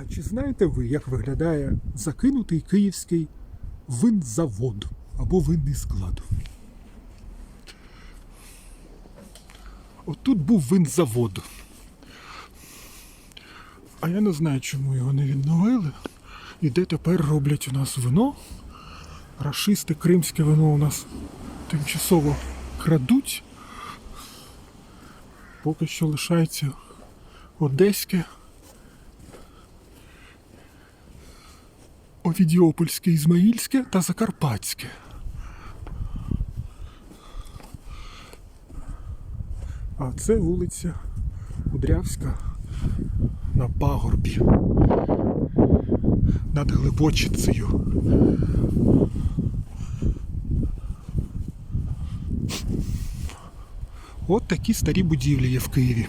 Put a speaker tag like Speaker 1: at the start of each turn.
Speaker 1: А чи знаєте ви, як виглядає закинутий київський винзавод або винний склад? Отут був винзавод. А я не знаю, чому його не відновили. І де тепер роблять у нас вино. Рашисти кримське вино у нас тимчасово крадуть. Поки що лишається одеське. Овідіопольське, Ізмаїльське та Закарпатське. А це вулиця Кудрявська на пагорбі над Глибочицею. От такі старі будівлі є в Києві.